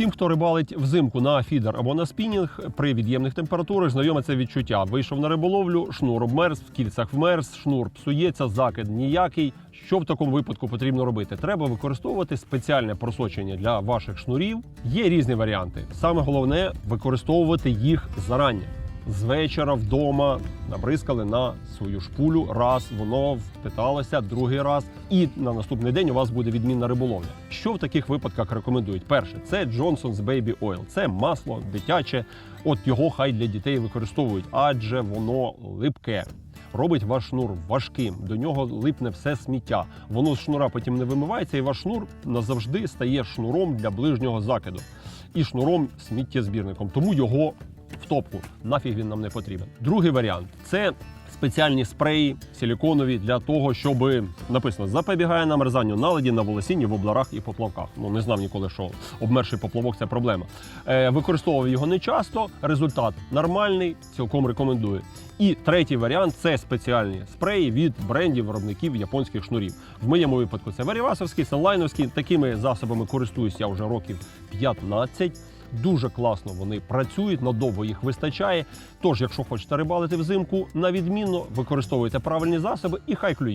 Всім, хто рибалить взимку на фідер або на спінінг, при від'ємних температурах знайоме це відчуття. Вийшов на риболовлю, шнур обмерз, в кільцях вмерз, шнур псується, закид ніякий. Що в такому випадку потрібно робити? Треба використовувати спеціальне просочення для ваших шнурів. Є різні варіанти. Саме головне використовувати їх зарання. З вечора вдома набризкали на свою шпулю. Раз воно впиталося, другий раз, і на наступний день у вас буде відмінна риболовля. Що в таких випадках рекомендують? Перше, це Johnson's Baby Oil. Це масло дитяче. От його хай для дітей використовують, адже воно липке. Робить ваш шнур важким, до нього липне все сміття. Воно з шнура потім не вимивається, і ваш шнур назавжди стає шнуром для ближнього закиду і шнуром сміттєзбірником. Тому його в топку. Нафіг він нам не потрібен. Другий варіант це спеціальні спреї силіконові для того, щоб написано запобігає намерзанню наладі на волосінні, в обларах і поплавках. Ну не знав ніколи, що обмерший поплавок це проблема. Е, використовував його не часто. Результат нормальний, цілком рекомендую. І третій варіант це спеціальні спреї від брендів виробників японських шнурів. В моєму випадку це Варівасовський, Санлайновський. Такими засобами користуюсь я вже років 15. Дуже класно вони працюють, надовго їх вистачає. Тож, якщо хочете рибалити взимку, на відмінно використовуйте правильні засоби і хай клює.